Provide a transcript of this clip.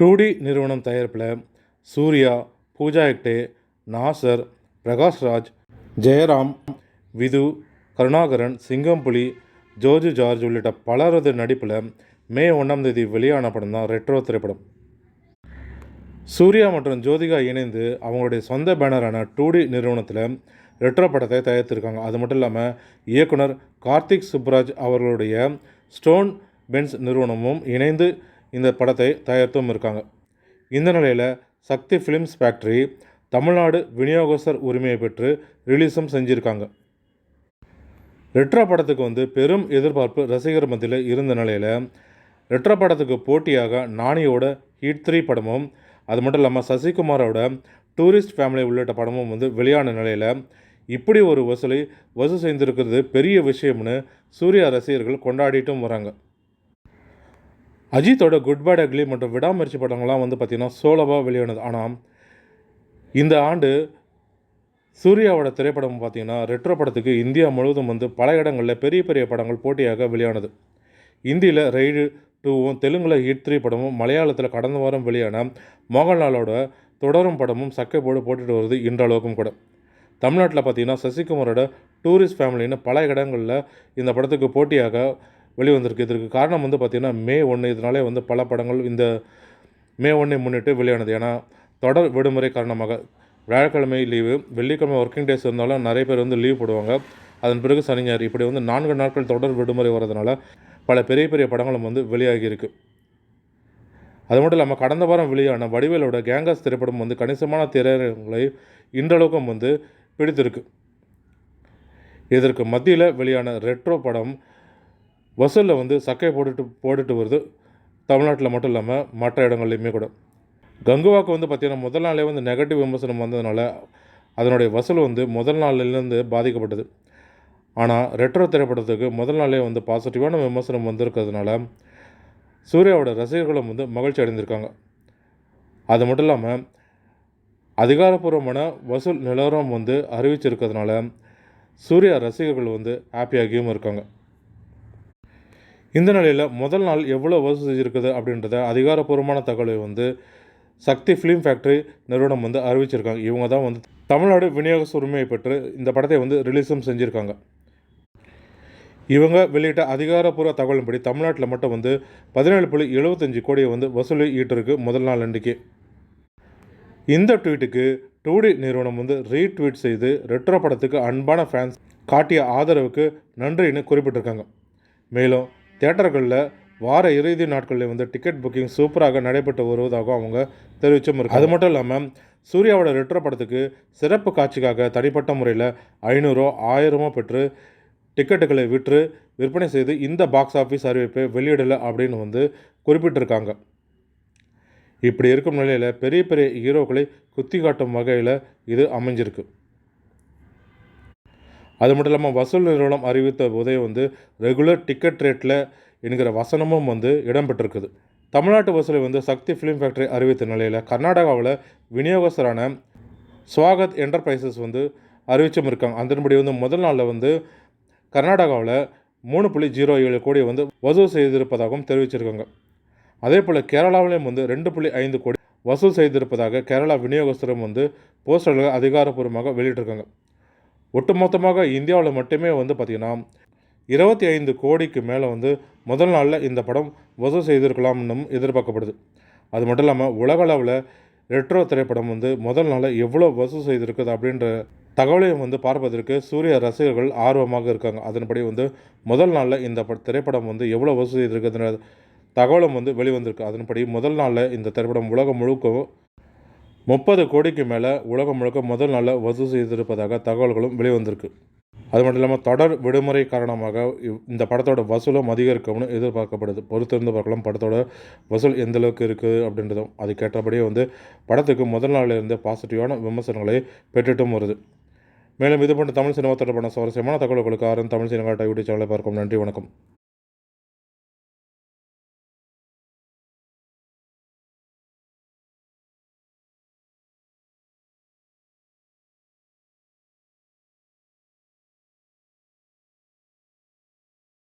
டூடி நிறுவனம் தயாரிப்பில் சூர்யா பூஜா ஹெக்டே நாசர் பிரகாஷ்ராஜ் ஜெயராம் விது கருணாகரன் சிங்கம்புலி ஜோர்ஜு ஜார்ஜ் உள்ளிட்ட பலரது நடிப்பில் மே ஒன்றாம் தேதி வெளியான படம் தான் ரெட்ரோ திரைப்படம். சூர்யா மற்றும் ஜோதிகா இணைந்து அவங்களுடைய சொந்த பேனரான டூடி நிறுவனத்தில் ரெட்ரோ படத்தை தயாரித்திருக்காங்க. அது மட்டும் இல்லாமல் இயக்குனர் கார்த்திக் சுப்ராஜ் அவர்களுடைய ஸ்டோன் பென்ஸ் நிறுவனமும் இணைந்து இந்த படத்தை தயாரித்தும் இருக்காங்க. இந்த நிலையில் சக்தி ஃபிலிம்ஸ் ஃபேக்டரி தமிழ்நாடு விநியோகஸ்தர் உரிமையை பெற்று ரிலீஸும் செஞ்சுருக்காங்க. ரெட்ரா படத்துக்கு வந்து பெரும் எதிர்பார்ப்பு ரசிகர் மத்தியில் இருந்த நிலையில் ரெட்ரா படத்துக்கு போட்டியாக நானியோட ஹீட் த்ரீ படமும் அது மட்டும் இல்லாமல் சசிகுமாரோட டூரிஸ்ட் ஃபேமிலி உள்ளிட்ட படமும் வந்து வெளியான நிலையில் இப்படி ஒரு வசூலை வசூல் செய்திருக்கிறது பெரிய விஷயம்னு சூர்யா ரசிகர்கள் கொண்டாடிட்டும் வராங்க. அஜித்தோட குட் பேட் அக்லி மற்றும் விடாமுயற்சி படங்கள்லாம் வந்து பார்த்திங்கன்னா சோலோவாக வெளியானது. ஆனால் இந்த ஆண்டு சூர்யாவோட திரைப்படம் பார்த்திங்கன்னா ரெட்ரோ படத்துக்கு இந்தியா முழுவதும் வந்து பல இடங்களில் பெரிய பெரிய படங்கள் போட்டியாக வெளியானது. இந்தியில் ரெய்டு டூவும் தெலுங்கில் ஹிட் த்ரீ படமும் மலையாளத்தில் கடந்த வாரம் வெளியான மோகன்லாலோட தொடரும் படமும் சக்கை போடு போட்டுட்டு வருது இன்றளவுக்கும் கூட. தமிழ்நாட்டில் பார்த்தீங்கன்னா சசிகுமாரோட டூரிஸ்ட் ஃபேமிலின்னு பல இடங்களில் இந்த படத்துக்கு போட்டியாக வெளிவந்திருக்கு. இதற்கு காரணம் வந்து பார்த்திங்கன்னா மே ஒன்று இதனாலே வந்து பல படங்கள் இந்த மே ஒன்றை முன்னிட்டு வெளியானது. ஏன்னா தொடர் விடுமுறை காரணமாக வியாழக்கிழமை லீவு வெள்ளிக்கிழமை ஒர்க்கிங் டேஸ் இருந்தாலும் நிறைய பேர் வந்து லீவ் போடுவாங்க. அதன் பிறகு சனி ஞாயிறு இப்படி வந்து நான்கு நாட்கள் தொடர் விடுமுறை வரதுனால பல பெரிய பெரிய படங்களும் வந்து வெளியாகியிருக்கு. அது மட்டும் இல்லாமல் கடந்த வாரம் வெளியான வடிவேலோட கேங்கஸ் திரைப்படம் வந்து கணிசமான திரையரங்களை இன்றளவுக்கும் வந்து பிடித்திருக்கு. இதற்கு மத்தியில் வெளியான ரெட்ரோ படம் வசூலில் வந்து சக்கையை போட்டுட்டு போட்டுட்டு வருது. தமிழ்நாட்டில் மட்டும் இல்லாமல் மற்ற இடங்கள்லையுமே கூட. கங்குவாக்கு வந்து பார்த்திங்கன்னா முதல் நாளே வந்து நெகட்டிவ் விமர்சனம் வந்ததுனால அதனுடைய வசூல் வந்து முதல் நாளிலேருந்து பாதிக்கப்பட்டது. ஆனால் ரெட்ரோ திரைப்படத்துக்கு முதல் நாளே வந்து பாசிட்டிவான விமர்சனம் வந்திருக்கிறதுனால சூர்யாவோட ரசிகர்களும் வந்து மகிழ்ச்சி அடைந்திருக்காங்க. அது மட்டும் இல்லாமல் அதிகாரப்பூர்வமான வசூல் நிலவரம் வந்து அறிவிச்சிருக்கிறதுனால சூர்யா ரசிகர்கள் வந்து ஹாப்பியாகியும் இருக்காங்க. இந்த நிலையில் முதல் நாள் எவ்வளோ வசூல் செஞ்சுருக்குது அப்படின்றத அதிகாரப்பூர்வமான தகவலை வந்து சக்தி ஃபிலிம் ஃபேக்ட்ரி நிறுவனம் வந்து அறிவிச்சிருக்காங்க. இவங்க தான் வந்து தமிழ்நாடு விநியோக உரிமையை பெற்று இந்த படத்தை வந்து ரிலீஸும் செஞ்சுருக்காங்க. இவங்க வெளியிட்ட அதிகாரப்பூர்வ தகவலின்படி தமிழ்நாட்டில் மட்டும் வந்து பதினேழு புள்ளி எழுபத்தஞ்சு கோடியை வந்து வசூலி ஈட்டிருக்கு முதல் நாள் அன்றைக்கி இந்த ட்வீட்டுக்கு டூடி நிறுவனம் வந்து ரீட்வீட் செய்து ரெட்ரோ படத்துக்கு அன்பான ஃபேன்ஸ் காட்டிய ஆதரவுக்கு நன்றின்னு குறிப்பிட்டிருக்காங்க. மேலும் தேட்டர்களில் வார இறுதி நாட்களில் வந்து டிக்கெட் புக்கிங் சூப்பராக நடைபெற்று வருவதாகவும் அவங்க தெரிவிச்சும் இருக்கு அது மட்டும் இல்லாமல் சூர்யாவோட ரெட்ரோ படத்துக்கு சிறப்பு காட்சிக்காக தனிப்பட்ட முறையில் ஐநூறோ ஆயிரமோ பெற்று டிக்கெட்டுகளை விற்று விற்பனை செய்து இந்த பாக்ஸ் ஆஃபீஸ் அறிவிப்பை வெளியிடலை அப்படின்னு வந்து குறிப்பிட்டிருக்காங்க. இப்படி இருக்கும் நிலையில் பெரிய பெரிய ஹீரோக்களை குத்தி காட்டும் வகையில் இது அமைஞ்சிருக்கு. அது மட்டும் இல்லாமல் வசூல் நிறுவனம் அறிவித்த போதே வந்து ரெகுலர் டிக்கெட் ரேட்டில் என்கிற வசனமும் வந்து இடம்பெற்றிருக்குது. தமிழ்நாட்டு வசூலை வந்து சக்தி ஃபிலிம் ஃபேக்டரி அறிவித்த நிலையில் கர்நாடகாவில் விநியோகஸ்தரான ஸ்வாகத் என்டர்பிரைசஸ் வந்து அறிவிச்சும் இருக்காங்க. அதன்படி வந்து முதல் நாளில் வந்து கர்நாடகாவில் மூணு புள்ளி ஜீரோ ஏழு கோடி வந்து வசூல் செய்திருப்பதாகவும் தெரிவிச்சிருக்காங்க. அதே போல் கேரளாவிலையும் வந்து ரெண்டு புள்ளி ஐந்து கோடி வசூல் செய்திருப்பதாக கேரளா விநியோகஸ்தரும் வந்து போஸ்டர்கள் அதிகாரப்பூர்வமாக வெளியிட்டிருக்காங்க. ஒட்டுமொத்தமாக இந்தியாவில் மட்டுமே வந்து பார்த்திங்கன்னா இருபத்தி ஐந்து கோடிக்கு மேலே வந்து முதல் நாளில் இந்த படம் வசூல் செய்திருக்கலாம்னும் எதிர்பார்க்கப்படுது. அது மட்டும் இல்லாமல் உலகளவில் ரெட்ரோ திரைப்படம் வந்து முதல் நாளில் எவ்வளோ வசூல் செய்திருக்குது அப்படின்ற தகவலையும் வந்து பார்ப்பதற்கு சூர்யா ரசிகர்கள் ஆர்வமாக இருக்காங்க. அதன்படி வந்து முதல் நாளில் இந்த திரைப்படம் வந்து எவ்வளோ வசூல் செய்திருக்குதுன்ற தகவலும் வந்து வெளிவந்திருக்கு. அதன்படி முதல் நாளில் இந்த திரைப்படம் உலகம் முழுக்க முப்பது கோடிக்கு மேலே உலகம் முழுக்க முதல் நாளில் வசூல் செய்திருப்பதாக தகவல்களும் வெளிவந்திருக்கு. அது மட்டும் இல்லாமல் தொடர் விடுமுறை காரணமாக இவ்- இந்த படத்தோட வசூலும் அதிகரிக்கும்னு எதிர்பார்க்கப்படுது. பொறுத்திருந்து பார்க்கலாம் படத்தோட வசூல் எந்த அளவுக்கு இருக்குது அப்படின்றதும் அதுக்கேற்றபடியே வந்து படத்துக்கு முதல் நாளில் பாசிட்டிவான விமர்சனங்களை பெற்றுட்டும் வருது. மேலும் இது போன்ற தமிழ் சினிமா தொடர்பான சுவாரஸ்யமான தகவல்களுக்கு ஆரன் தமிழ் சினிமா யூடியூப் சேனலை பார்க்கும் நன்றி வணக்கம்.